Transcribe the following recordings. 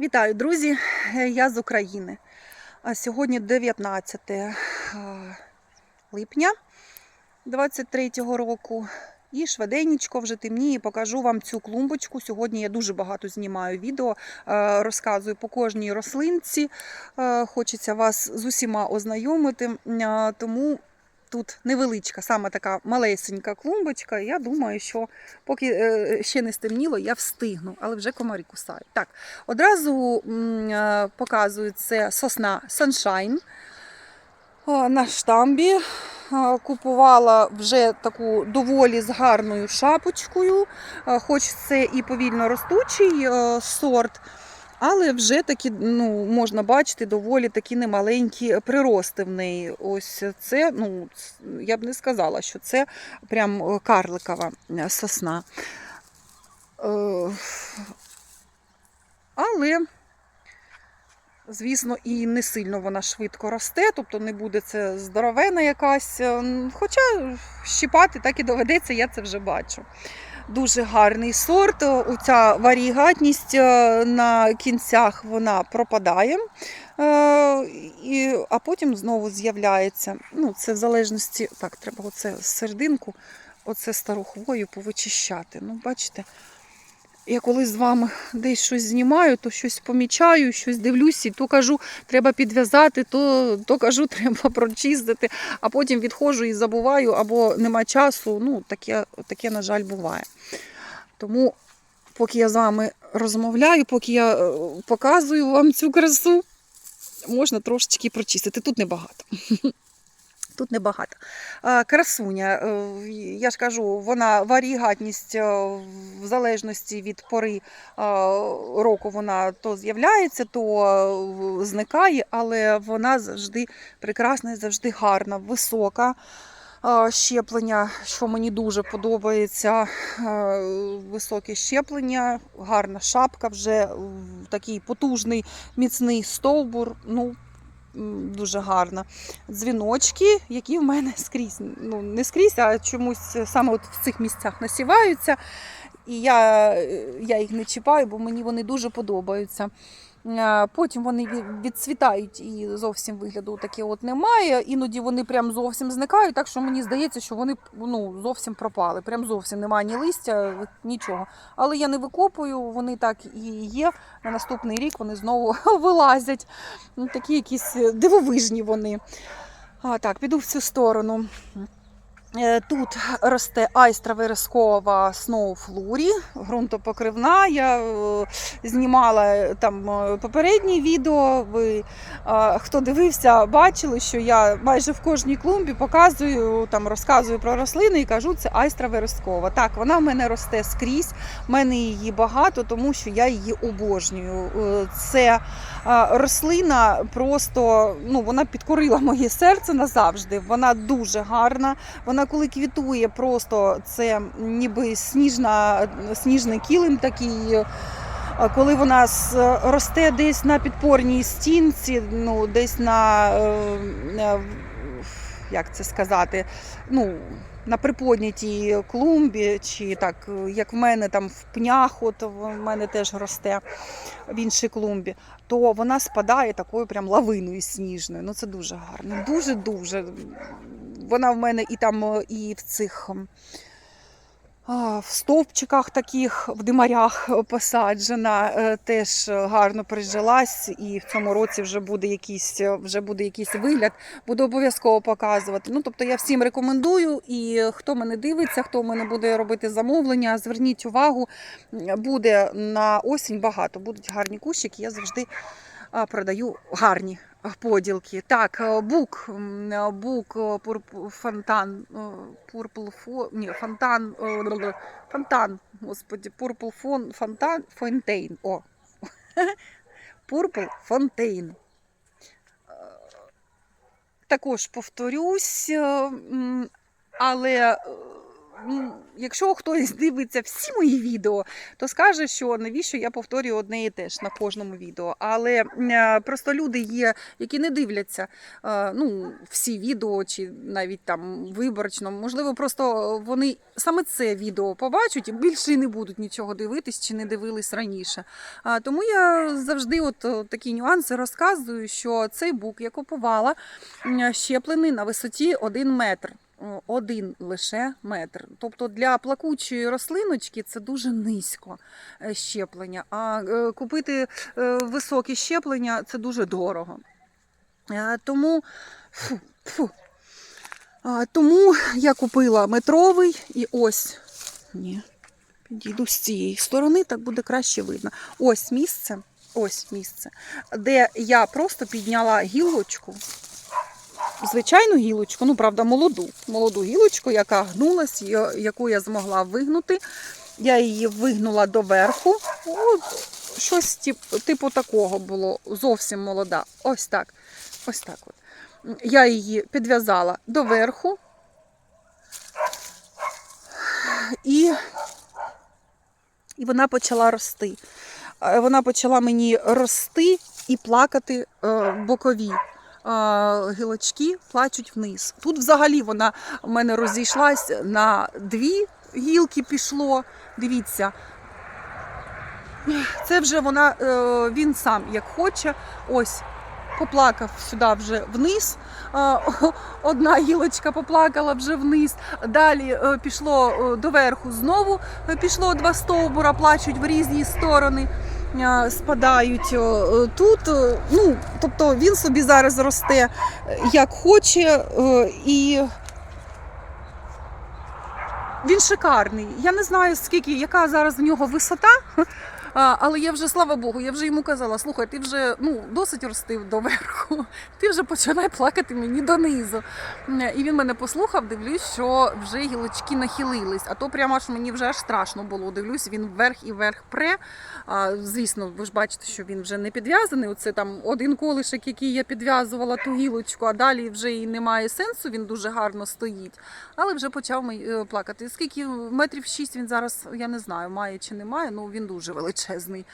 Вітаю, друзі! Е, Я з України. Сьогодні 19 е, липня 23-го року. І швиденечко вже темніє, покажу вам цю клумбочку. Сьогодні я дуже багато знімаю відео, е, розказую по кожній рослинці. Хочеться вас з усіма ознайомити, тому тут невеличка, саме така малесенька клумбочка. Я думаю, що поки е, ще не стемніло, я встигну, але вже комарі кусають. Так, Одразу е, показую це сосна Sunshine на штамбі. Е, Купувала вже таку доволі з гарною шапочкою, хоч це і повільно ростучий сорт, але вже такі, ну, можна бачити, доволі такі немаленькі прирости в неї. Ось це, ну, я б не сказала, що це прям е, карликова е, сосна. Е, Але, звісно, і не сильно вона швидко росте, тобто не буде це здоровена якась. е, Хоча щіпати так і доведеться, я це вже бачу. Дуже гарний сорт. Оця варігатність е, на кінцях вона пропадає, е, а потім знову з'являється. Ну, це в залежності. Так, треба оце серединку, оце стару хвою повичищати. Ну, бачите, я коли з вами десь щось знімаю, то щось помічаю, щось дивлюся, то кажу, треба підв'язати, то, то кажу, треба прочистити, а потім відходжу і забуваю, або нема часу. Ну, таке, таке, на жаль, буває. Тому, поки я з вами розмовляю, поки я е, показую вам цю красу, можна трошечки прочистити. Тут небагато. Тут небагато. Красуня, е, я ж кажу, вона варігатність е, в залежності від пори е, року вона то з'являється, то зникає, але вона завжди прекрасна і завжди гарна, висока. Щеплення, що мені дуже подобається, високе щеплення, гарна шапка, вже такий потужний, міцний стовбур. Ну, дуже гарна. Дзвіночки, які в мене скрізь, ну не скрізь, а чомусь саме от в цих місцях насіваються. І я, я їх не чіпаю, бо мені вони дуже подобаються. Е, Потім вони відцвітають і зовсім вигляду таке от немає. Іноді вони прям зовсім зникають, так що мені здається, що вони ну, зовсім пропали. Прям зовсім немає ні листя, нічого. Але я не викопую, вони так і є. На наступний рік вони знову вилазять. Ну, такі якісь дивовижні вони. А, так, піду в цю сторону. Е, Тут росте айстра верескова сноуфлурі, ґрунтопокривна. Я е, знімала там е, попереднє відео. Ви хто дивився, бачили, що я майже в кожній клумбі показую, там розказую про рослини і кажу, це айстра верескова. Так, вона в мене росте скрізь. в мене її багато, тому що я її обожнюю. Це рослина просто ну, вона підкорила моє серце назавжди. Вона дуже гарна. Вона коли квітує, просто це ніби сніжна, сніжний килим такий. Коли вона росте десь на підпорній стінці, ну десь на е, е, як це сказати, ну на приподнятій клумбі, чи так як в мене там в пнях, от в мене теж росте в іншій клумбі, то вона спадає такою прям лавиною сніжною. Ну це дуже гарно. Дуже дуже. Вона в мене і там, і в цих. В стовпчиках таких, в димарях посаджена, е, теж гарно прижилась, і в цьому році вже буде якийсь, е, вже буде якийсь вигляд, буду обов'язково показувати. Ну, тобто я всім рекомендую, і хто мене дивиться, хто мене буде робити замовлення, зверніть увагу, буде на осінь багато, будуть гарні кущики, я завжди продаю гарні поділки. Так, е, бук, е, бук, е, фонтан, пурпл ні, фонтан, фонтан, господі, пурпл фон, фонтан, фонтейн, о, пурпл фонтейн. Також повторюсь, але м, якщо хтось дивиться всі мої відео, то скаже, що навіщо я повторюю одне і те ж на кожному відео. Але е, просто люди є, які не дивляться е, ну, всі відео, чи навіть там виборочно. Можливо, просто вони саме це відео побачать і більше не будуть нічого дивитись чи не дивились раніше. Тому я завжди от, е, такі нюанси розказую, що цей бук я купувала щеплений на висоті 1 метр. О, Один лише метр. Тобто для плакучої рослиночки це дуже низько е, щеплення. А е, купити е, високі щеплення це дуже дорого. Е, Тому, фу, фу. Тому я купила метровий і ось. Ні, підійду з цієї сторони, так буде краще видно. Ось місце, ось місце, де я просто підняла гілочку звичайну гілочку, ну правда, молоду, молоду гілочку, яка гнулась, яку я змогла вигнути. Я її вигнула доверху. От, щось тип- типу такого було, зовсім молода. Ось так. Ось так от. Я її підв'язала доверху. І, і вона почала рости. Е, Вона почала мені рости і плакати е, бокові гілочки плачуть вниз. Тут взагалі вона в мене розійшлась на дві гілки пішло. Дивіться. Це вже вона, е, він сам як хоче. Ось поплакав сюди вже вниз. Е, Одна гілочка поплакала вже вниз. Далі е, пішло доверху знову. Пішло два стовбура, плачуть в різні сторони спадають е, тут. е, Ну, тобто він собі зараз росте е, як хоче, і він шикарний. Я не знаю, скільки, яка зараз в нього висота. Але я вже, слава Богу, я вже йому казала: слухай, ти вже ну, досить ростив доверху, ти вже починай плакати мені донизу. І він мене послухав, дивлюсь, що вже гілочки нахилились. А то прямо аж мені вже аж страшно було. Дивлюсь, він вверх і вверх пре. А, звісно, ви ж бачите, що він вже не підв'язаний. Оце там один колишок, який я підв'язувала ту гілочку, а далі вже і немає сенсу, він дуже гарно стоїть. Але вже почав е, плакати. Скільки метрів шість він зараз, я не знаю, має чи не має, ну він дуже величезний.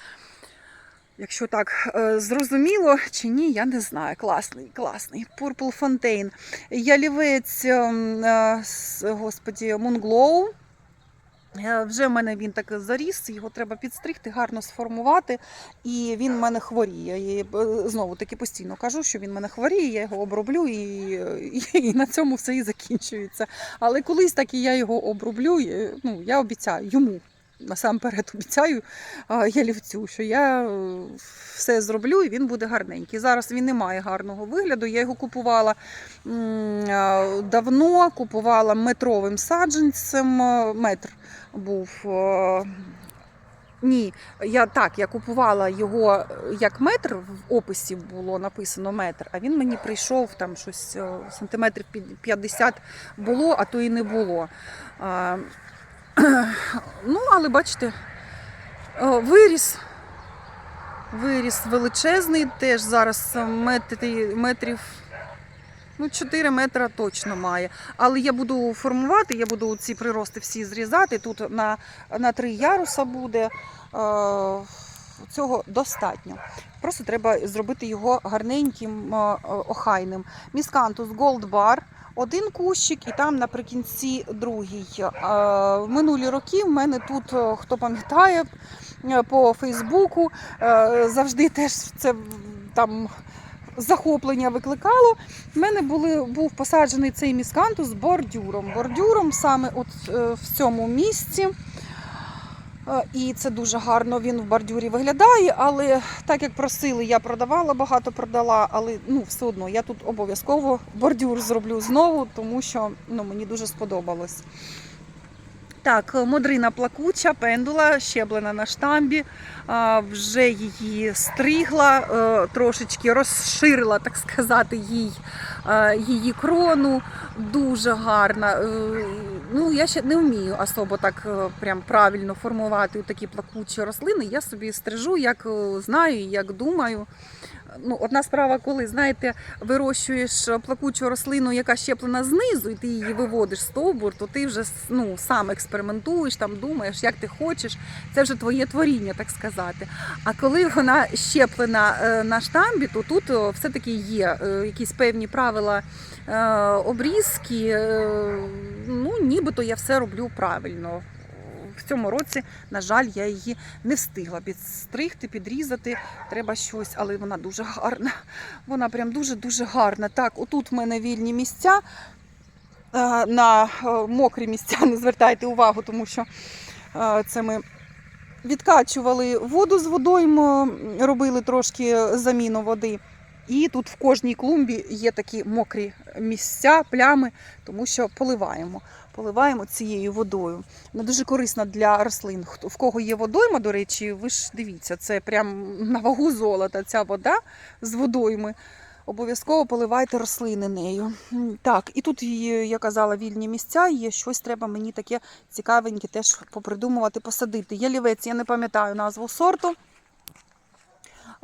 Якщо так е, зрозуміло чи ні, я не знаю. Класний, класний. Purple Fontaine. Ялівець, ем, е, господі, Moonglow. Е, Вже в мене він так заріс, його треба підстригти, гарно сформувати, і він в мене хворіє. І е, знову таки постійно кажу, що він в мене хворіє, я його оброблю, і, і, і на цьому все і закінчується. Але колись так і я його оброблю, ну, я обіцяю йому. Насамперед обіцяю ялівцю, що я е, все зроблю і він буде гарненький. Зараз він не має гарного вигляду. Я його купувала давно, купувала метровим саджанцем. Метр був. е, Ні, я так, я купувала його е, як метр, в описі було написано метр, а він мені прийшов там щось е, сантиметрів під 50 було, а то і не було. А, Ну, але бачите, виріс. Виріс величезний, теж зараз метрі, метрів ну, 4 метра точно має. Але я буду формувати, я буду ці прирости всі зрізати. Тут на, на три яруса буде. Е, Цього достатньо. Просто треба зробити його гарненьким, е, охайним. Міскантус Gold Bar. Один кущик і там наприкінці другий. Е, минулі роки в мене тут, хто пам'ятає, по Фейсбуку завжди теж це там захоплення викликало. В мене були, був посаджений цей міскантус бордюром. Бордюром саме от е, в цьому місці. Е, І це дуже гарно він в бордюрі виглядає, але так як просили, я продавала, багато продала, але ну, все одно я тут обов'язково бордюр зроблю знову, тому що ну, мені дуже сподобалось. Так, модрина плакуча, пендула, щеблена на штамбі. Вже її стригла, е, трошечки розширила, так сказати, їй, е, її крону. Дуже гарна. Е, Ну, я ще не вмію особо так прям правильно формувати такі плакучі рослини. Я собі стрижу, як знаю, як думаю. Ну, одна справа, коли знаєте, вирощуєш плакучу рослину, яка щеплена знизу, і ти її виводиш з стовбур, то ти вже ну, сам експериментуєш, там думаєш, як ти хочеш. Це вже твоє творіння, так сказати. А коли вона щеплена е, на штамбі, то тут е, все-таки є е, якісь певні правила обрізки. Ну, нібито я все роблю правильно. В цьому році, на жаль, я її не встигла підстригти, підрізати. Треба щось, але вона дуже гарна. Вона прям дуже-дуже гарна. Так, отут в мене вільні місця. Е, На е, мокрі місця не звертайте увагу, тому що е, це ми відкачували воду з водойм, робили трошки заміну води. І тут в кожній клумбі є такі мокрі місця, плями, тому що поливаємо. Поливаємо цією водою. Вона дуже корисна для рослин. В кого є водойма, до речі, ви ж дивіться, це прям на вагу золота. Ця вода з водойми. Обов'язково поливайте рослини нею. Так, і тут я казала, вільні місця. Є щось треба мені таке цікавеньке теж попридумувати, посадити. Ялівець, я не пам'ятаю назву сорту.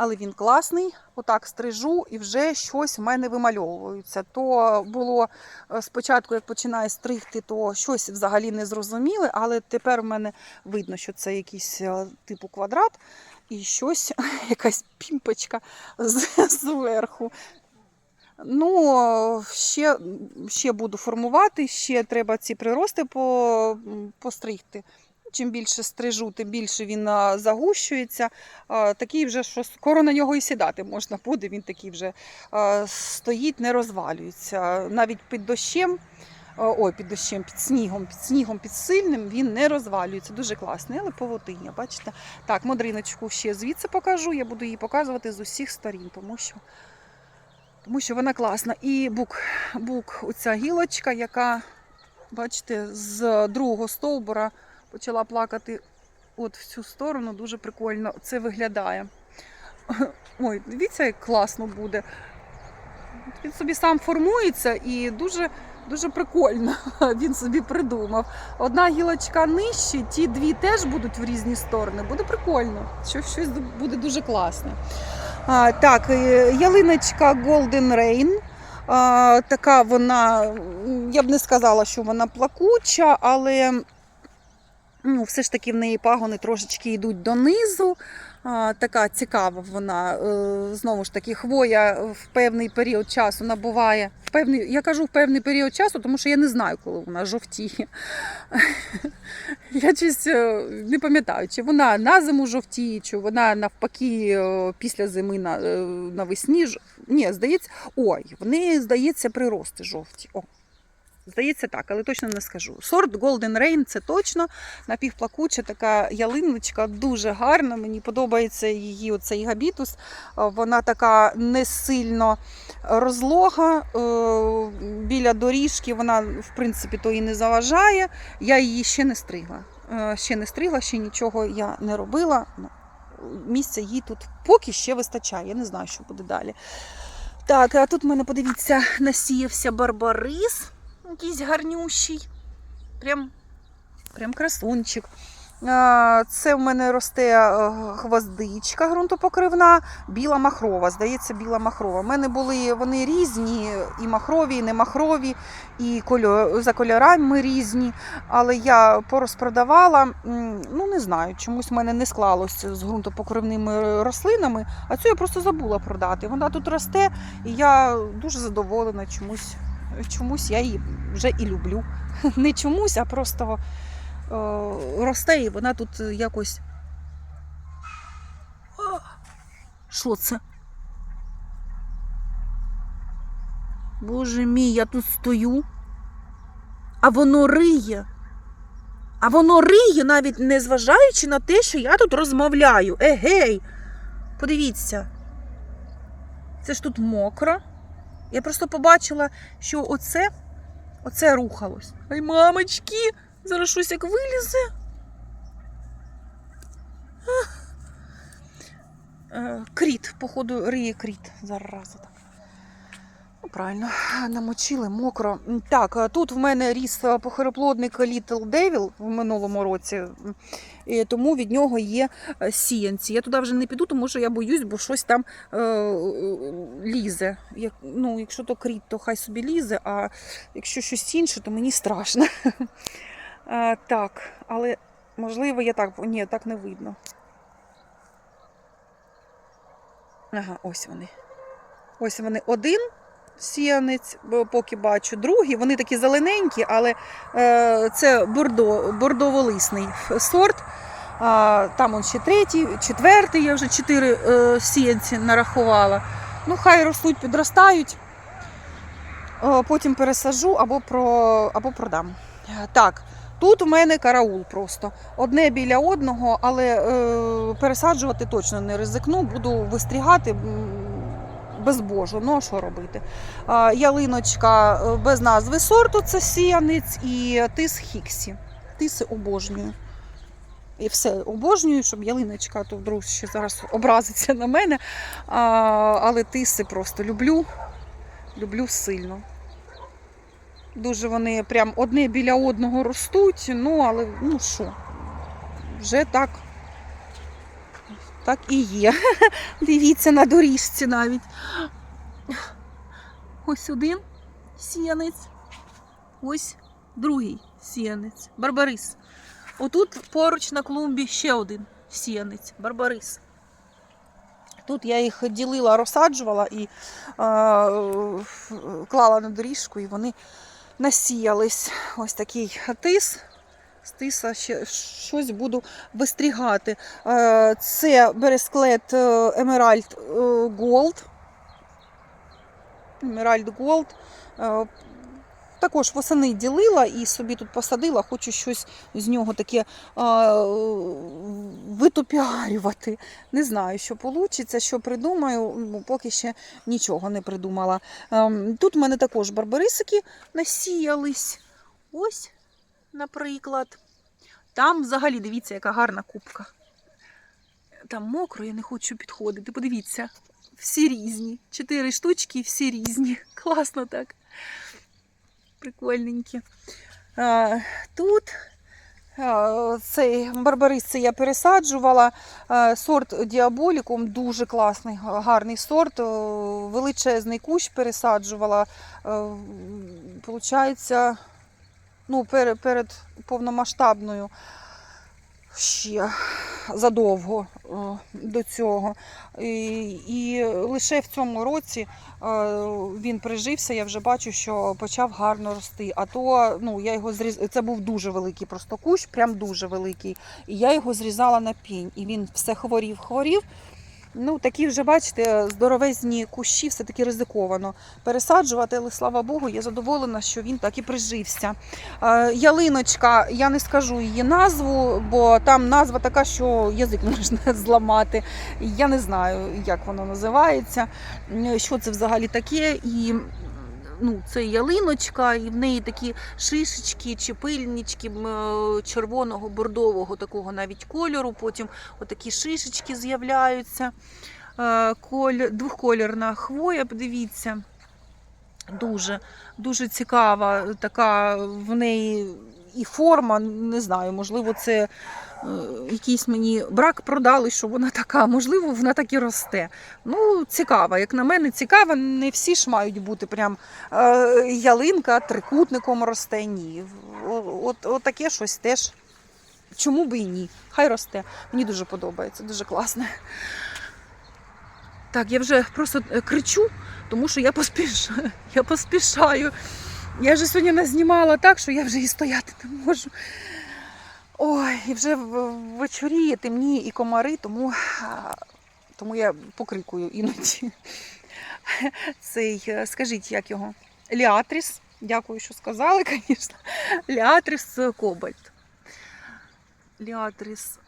Але він класний, отак стрижу і вже щось в мене вимальовується. То було е, спочатку, як починаю стригти, то щось взагалі не зрозуміле, але тепер в мене видно, що це якийсь е, типу квадрат і щось, якась пімпочка зверху. Ну, ще, ще буду формувати, ще треба ці прирости по, постригти. Чим більше стрижу, тим більше він загущується. Такий вже, що скоро на нього і сідати можна буде. Він такий вже стоїть, не розвалюється. Навіть під дощем, ой, під дощем, під снігом, під снігом, під сильним він не розвалюється. Дуже класний, але павутиння, бачите? Так, модриночку ще звідси покажу. Я буду її показувати з усіх сторін, тому що, тому що вона класна. І бук, бук, оця гілочка, яка, бачите, з другого стовбура почала плакати от в цю сторону. Дуже прикольно це виглядає. Ой, дивіться, як класно буде. Він собі сам формується і дуже, дуже прикольно він собі придумав. Одна гілочка нижче, ті дві теж будуть в різні сторони. Буде прикольно. Щось, щось буде дуже класне. А, так, е, ялиночка Golden Rain. А, така вона, я б не сказала, що вона плакуча, але ну, все ж таки в неї пагони трошечки йдуть донизу. А, така цікава вона. Е, Знову ж таки, хвоя в певний період часу набуває. В певний, я кажу в певний період часу, тому що я не знаю, коли вона жовтіє. Я щось е, не пам'ятаю, чи вона на зиму жовтіє, чи вона навпаки е, після зими на, навесні. Ні, здається, ой, в неї, здається, прирости жовті. О, Здається, так, але точно не скажу. Сорт Golden Rain це точно напівплакуча така ялиночка, дуже гарна. Мені подобається її оцей габітус. Е, Вона така не сильно розлога. е, Біля доріжки вона, в принципі, то і не заважає. Я її ще не стригла. Е, Ще не стригла, ще нічого я не робила. Ну, Місця їй тут поки ще вистачає. Я не знаю, що буде далі. Так, а тут в мене, подивіться, насіявся барбарис якийсь гарнющий. Прям, прям красунчик. Це в мене росте е, гвоздичка ґрунтопокривна, біла махрова. Здається, біла махрова. У мене були вони різні, і махрові, і не махрові, і кольо- за кольорами різні. Але я порозпродавала. Ну, не знаю, чомусь в мене не склалося з ґрунтопокривними рослинами, а цю я просто забула продати. Вона тут росте, і я дуже задоволена чомусь. Чомусь я її вже і люблю. Не чомусь, а просто е, росте, і вона тут якось. Що це? Боже мій, я тут стою, а воно риє. А воно риє, навіть не зважаючи на те, що я тут розмовляю. Егей! Подивіться. Це ж тут мокро. Я просто побачила, що оце, оце рухалось. Ай, мамочки, зараз щось як вилізе. Е, Кріт, походу, риє кріт. Зараза правильно, намочили мокро. Так, тут в мене ріс е, похороплодник Little Devil в минулому році, тому від нього є е, сіянці. Я туди вже не піду, тому що я боюсь, бо щось там е, е, лізе. Як, ну, якщо то кріт, то хай собі лізе, а якщо щось інше, то мені страшно. Е, так, але можливо, я так. Ні, так не видно. Ага, ось вони. Ось вони один сіянець, поки бачу, другий. Вони такі зелененькі, але е, це бордо, бордоволисний сорт. Там он ще третій, четвертий, я вже чотири е, сіянці нарахувала. Ну, хай ростуть, підростають. Потім пересажу або, про, або продам. Е, Так, тут у мене караул просто. Одне біля одного, але е, пересаджувати точно не ризикну, буду вистрігати. М, Безбожо, ну а що робити? Ялиночка е, без назви сорту це сіянець і тис Хіксі. Тиси обожнюю. І все обожнюю, щоб ялиночка, то вдруг ще зараз образиться на мене. Але тиси просто люблю. Люблю сильно. Дуже вони прям одне біля одного ростуть, ну але ну що, вже так. Так і є. Дивіться на доріжці навіть. Ось один сіянець, ось другий сіянець, барбарис. Отут поруч на клумбі ще один сіянець, барбарис. Тут я їх ділила, розсаджувала і е, клала на доріжку, і вони насіялись. Ось такий тис. З тиса ще щось буду вистрігати. Е, Це бересклет Emerald Gold. Emerald Gold. Е, Також восени ділила і собі тут посадила, хочу щось з нього таке е, витопіарювати. Не знаю, що вийде, що придумаю, ну, поки ще нічого не придумала. Ем, Тут в мене також барбарисики насіялись. Ось, наприклад. Там взагалі дивіться, яка гарна кубка. Там мокро, я не хочу підходити. Подивіться, всі різні. Чотири штучки, всі різні. Класно так. Прикольненькі. А, тут а, цей барбарис це я пересаджувала. А, сорт діаболікум дуже класний, гарний сорт. Величезний кущ пересаджувала. Е, Получається, ну, перед, перед повномасштабною ще задовго е, до цього. І, і лише в цьому році е, він прижився, я вже бачу, що почав гарно рости. А то ну, я його зріз... це був дуже великий просто кущ, прям дуже великий. І я його зрізала на пінь. І він все хворів, хворів. Ну, такі вже, бачите, здоровезні кущі, все таки ризиковано пересаджувати, але слава Богу, я задоволена, що він так і прижився. Е, Ялиночка, я не скажу її назву, бо там назва така, що язик можна зламати. Я не знаю, як воно називається, що це взагалі таке. І ну, це ялиночка, і в неї такі шишечки чи пильнички е, червоного, бордового такого навіть кольору. Потім отакі шишечки з'являються. Е, двохколірна хвоя, подивіться. Дуже, дуже цікава така в неї і форма, не знаю, можливо, це е, якийсь мені брак продали, що вона така, можливо, вона так і росте. Ну, цікава, як на мене, цікава. Не всі ж мають бути прям е, ялинка трикутником росте. Ні. От, от таке щось теж. Чому би і ні? Хай росте. Мені дуже подобається, дуже класно. Так, я вже просто е, кричу, тому що я поспішаю. Я поспішаю. Я вже сьогодні назнімала так, що я вже і стояти не можу. Ой, і вже в- вечоріє, темніє і комари, тому, тому я покрикую іноді. Цей, е, скажіть, як його? Ліатріс. Дякую, що сказали, звісно. Ліатріс е, Кобальт. Ліатріс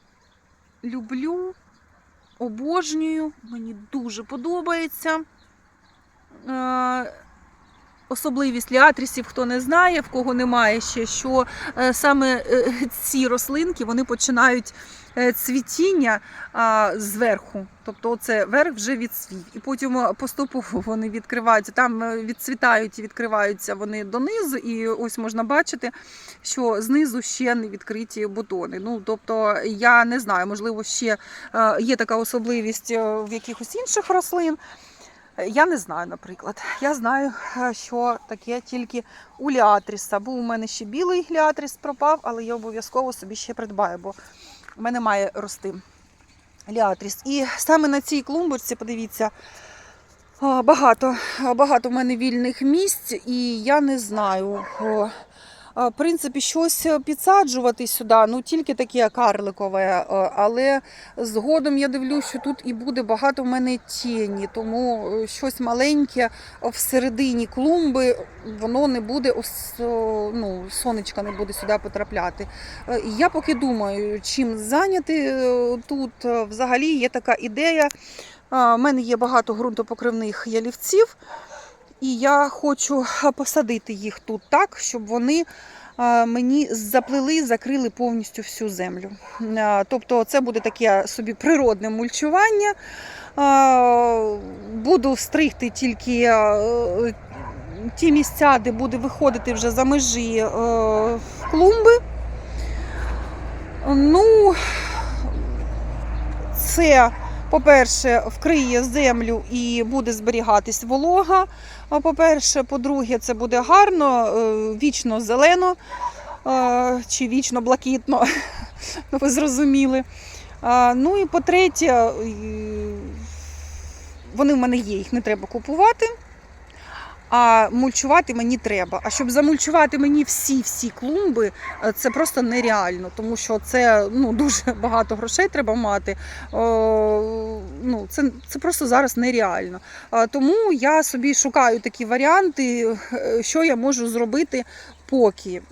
люблю, обожнюю, мені дуже подобається. Особливість ліатрісів, хто не знає, в кого немає ще, що е, саме е, ці рослинки вони починають е, цвітіння зверху. Тобто це верх вже відцвів. І потім поступово вони відкриваються. Там відцвітають і відкриваються вони донизу, і ось можна бачити, що знизу ще не відкриті бутони. Ну тобто, я не знаю, можливо, ще є така особливість в якихось інших рослин. Е, Я не знаю, наприклад. Я знаю, е, що таке тільки у ліатріса. Був у мене ще білий ліатріс пропав, але я обов'язково собі ще придбаю, бо в мене має рости ліатріс. І саме на цій клумбочці, подивіться, багато, багато в мене вільних місць, і я не знаю. В принципі, щось підсаджувати сюди, ну тільки таке карликове, але згодом я дивлюсь, що тут і буде багато в мене тіні, тому е, щось маленьке всередині клумби, воно не буде ну, сонечка не буде сюди потрапляти. Е, Я поки думаю, чим зайняти е, тут. Е, Взагалі є така ідея. У мене є багато ґрунтопокривних ялівців, і я хочу посадити їх тут так, щоб вони мені заплели, закрили повністю всю землю. Тобто це буде таке собі природне мульчування. Буду стригти тільки ті місця, де буде виходити вже за межі е, клумби. Ну, це, по-перше, вкриє землю і буде зберігатись волога. А По-перше, по-друге, це буде гарно, е, вічно зелено е, чи вічно блакитно. Ви зрозуміли. Ну і по-третє, вони в мене є, їх не треба купувати. А мульчувати мені треба. А щоб замульчувати мені всі-всі клумби, е, це просто нереально, тому що це ну, дуже багато грошей треба мати. О, ну, це, це просто зараз нереально. А, Тому я собі шукаю такі варіанти, е, що я можу зробити. Поки,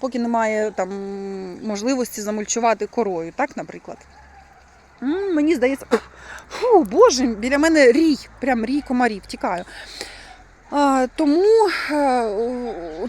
поки немає там можливості замульчувати корою, так, наприклад. Мені здається, фу, боже, біля мене рій, прям рій комарів, тікаю. Тому е,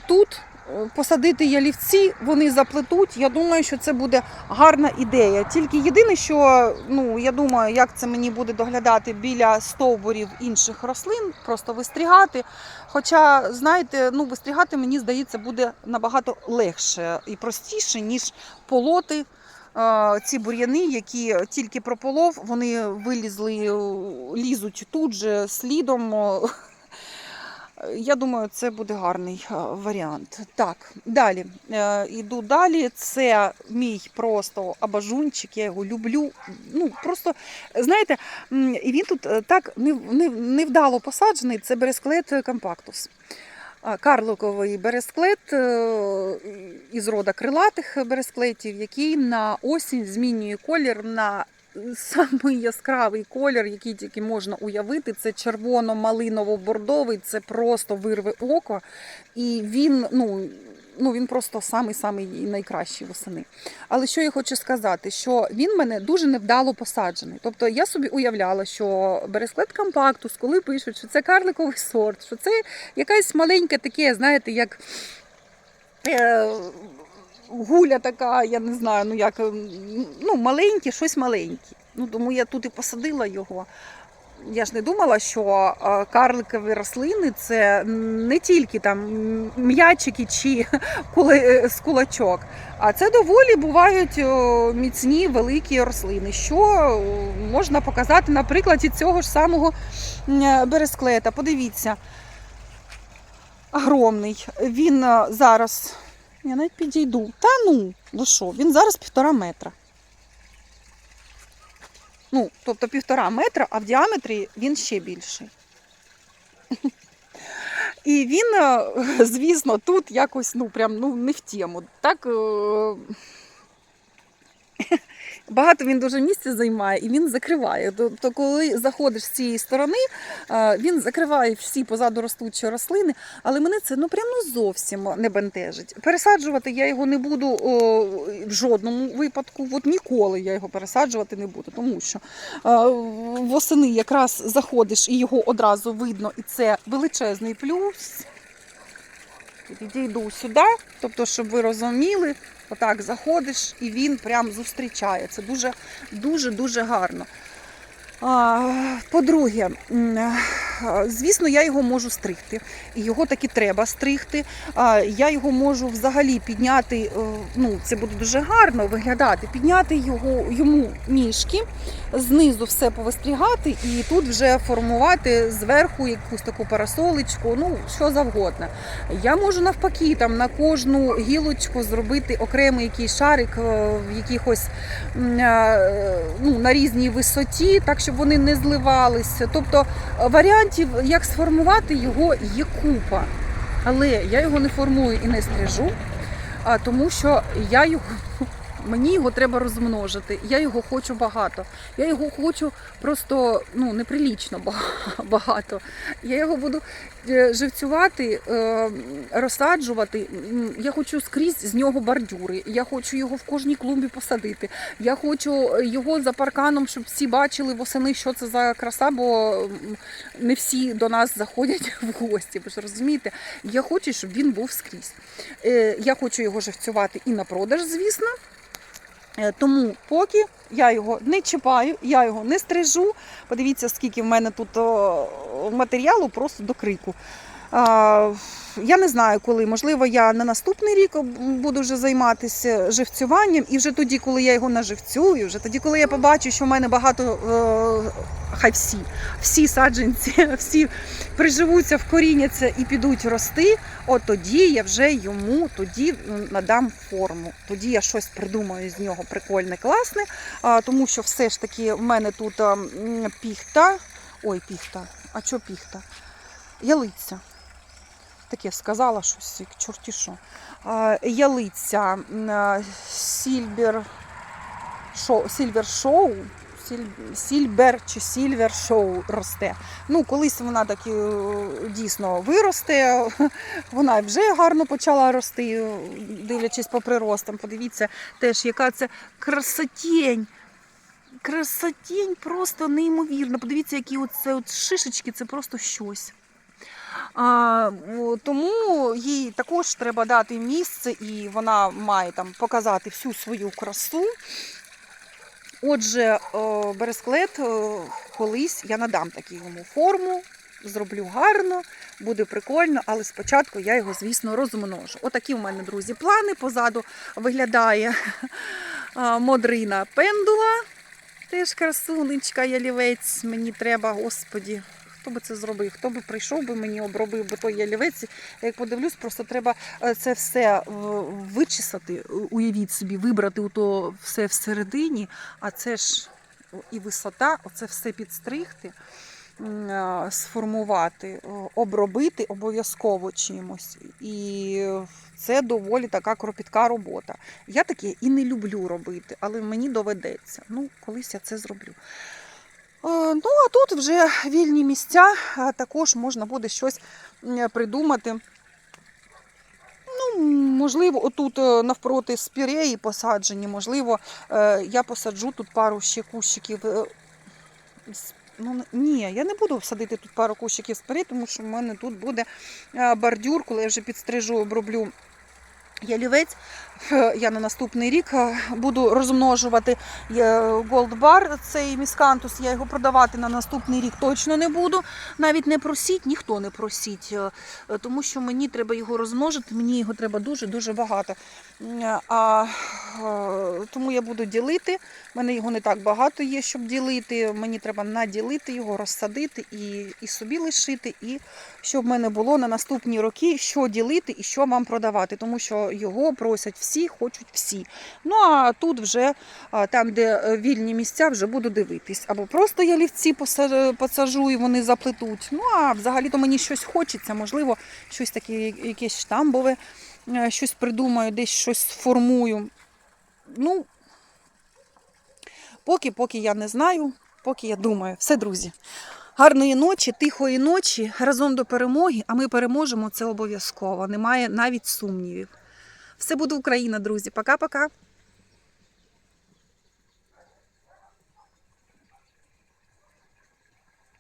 тут е, посадити ялівці, вони заплетуть. Я думаю, що це буде гарна ідея. Тільки єдине, що ну, я думаю, як це мені буде доглядати біля стовбурів інших рослин, просто вистрігати. Хоча, знаєте, ну, вистрігати, мені здається, буде набагато легше і простіше, ніж полоти. е, Ці бур'яни, які тільки прополов, вони вилізли, лізуть тут же слідом. Я думаю, це буде гарний е, варіант. Так, далі. Е, Іду далі. Це мій просто абажунчик, я його люблю. Ну, просто, знаєте, і він тут е, так нев- нев- невдало посаджений. Це бересклет компактус. Карликовий бересклет е, із рода крилатих бересклетів, який на осінь змінює колір на самий яскравий колір, який тільки можна уявити. Це червоно-малиново-бордовий, це просто вирве око. І він, ну. Ну, він просто самий-самий найкращий восени. Але що я хочу сказати, що він мене дуже невдало посаджений. Тобто я собі уявляла, що бересклет компактус, коли пишуть, що це карликовий сорт, що це якась маленьке таке, знаєте, як е, гуля така, я не знаю, ну як ем, ну, маленьке, щось маленьке. Ну, тому я тут і посадила його. Я ж не думала, що е, карликові рослини це не тільки там м'ячики чи е, з кулачок, а це доволі бувають міцні великі рослини, що можна показати на прикладі цього ж самого е, бересклета. Подивіться, огромний. Він зараз, я навіть підійду. Та ну, ви що, він зараз півтора метра. Ну, тобто півтора метра, а в діаметрі він ще більший. І він, е, звісно, тут якось ну, прям, ну, не в тему. Так, е, багато він дуже місця займає і він закриває. Тобто, коли заходиш з цієї сторони, він закриває всі позаду ростучі рослини, але мене це ну прямо зовсім не бентежить. Пересаджувати я його не буду о, в жодному випадку. От ніколи я його пересаджувати не буду, тому що е, восени якраз заходиш і його одразу видно, і це величезний плюс. Підійду сюди, тобто, щоб ви розуміли, отак заходиш і він прям зустрічає. Це дуже дуже дуже гарно. По-друге, звісно, я його можу стригти. І його таки треба стригти. Я його можу взагалі підняти, е, ну це буде дуже гарно виглядати, підняти його йому ніжки, знизу все повистрігати і тут вже формувати зверху якусь таку парасолечку, ну що завгодно. Я можу навпаки там на кожну гілочку зробити окремий якийсь шарик е, в якихось е, ну, на різній висоті, так щоб вони не зливалися. Тобто е, варіантів, як сформувати його, є купа. Але я його не формую і не стрижу, тому що я його. Мені його треба розмножити. Я його хочу багато. Я його хочу просто ну неприлічно багато. Я його буду е, живцювати, е, розсаджувати. Я хочу скрізь з нього бордюри. Я хочу його в кожній клумбі посадити. Я хочу його за парканом, щоб всі бачили восени, що це за краса, бо не всі до нас заходять в гості. Ви ж розумієте? Я хочу, щоб він був скрізь. Е, Я хочу його живцювати і на продаж, звісно. Е, Тому поки я його не чіпаю, я його не стрижу. Подивіться, скільки в мене тут матеріалу просто до крику. Я не знаю коли. Можливо, я на наступний рік буду вже займатися живцюванням, і вже тоді, коли я його наживцюю, вже тоді, коли я побачу, що в мене багато е, хай всі, всі саджанці, всі приживуться, вкоріняться і підуть рости. От тоді я вже йому тоді надам форму. Тоді я щось придумаю з нього прикольне, класне, тому що все ж таки в мене тут а, піхта. Ой, піхта. А що піхта? Ялиця. Таке сказала щось, чорті що. Ялиця Сільбер шоу, Сільвер Шоу. Сільбер чи Сільвер Шоу росте. Ну, колись вона так е, дійсно виросте. Вона вже гарно почала рости, дивлячись по приростам. Подивіться теж, яка це красотень. Красотень просто неймовірна. Подивіться, які оце от шишечки, це просто щось. А, тому їй також треба дати місце, і вона має там показати всю свою красу. Отже, бересклет колись я надам таку йому форму, зроблю гарно, буде прикольно, але спочатку я його, звісно, розмножу. Отакі в мене, друзі, плани. Позаду виглядає модрина пендула. Теж красунечка, ялівець. Мені треба, господі. Хто би це зробив? Хто би прийшов би мені, обробив би той ялівець. Я Як подивлюсь, просто треба е, це все е, вичесати, уявіть собі, вибрати то все всередині, а це ж і висота, оце все підстригти, е, сформувати, обробити обов'язково чимось. І це доволі така кропітка робота. Я таке і не люблю робити, але мені доведеться. Ну, колись я це зроблю. Е, Ну, а тут вже вільні місця, також можна буде щось придумати. Ну, можливо, отут е, навпроти спіреї посаджені, можливо, е, я посаджу тут пару ще кущиків. Ну, ні, я не буду садити тут пару кущиків спіреї, тому що в мене тут буде бордюр, коли я вже підстрижу, оброблю ялівець. Е, Я на наступний рік е, буду розмножувати голдбар, цей міскантус. Я його продавати на наступний рік точно не буду. Навіть не просіть, ніхто не просіть, е, е, тому що мені треба його розмножити, мені його треба дуже-дуже багато. А, е, тому я буду ділити. У мене його не так багато є, щоб ділити. Мені треба наділити його, розсадити і, і собі лишити, і щоб в мене було на наступні роки, що ділити і що вам продавати, тому що його просять всі, хочуть всі. Ну а тут вже там, де е, вільні місця, вже буду дивитись. Або просто ялівці поса- посажу і вони заплетуть. Ну а взагалі-то мені щось хочеться, можливо, щось таке, якесь штамбове, е, щось придумаю, десь щось сформую. Ну, Поки, поки я не знаю, поки я думаю. Все, друзі. Гарної ночі, тихої ночі, разом до перемоги, а ми переможемо це обов'язково. Немає навіть сумнівів. Все буде Україна, друзі. Пока-пока.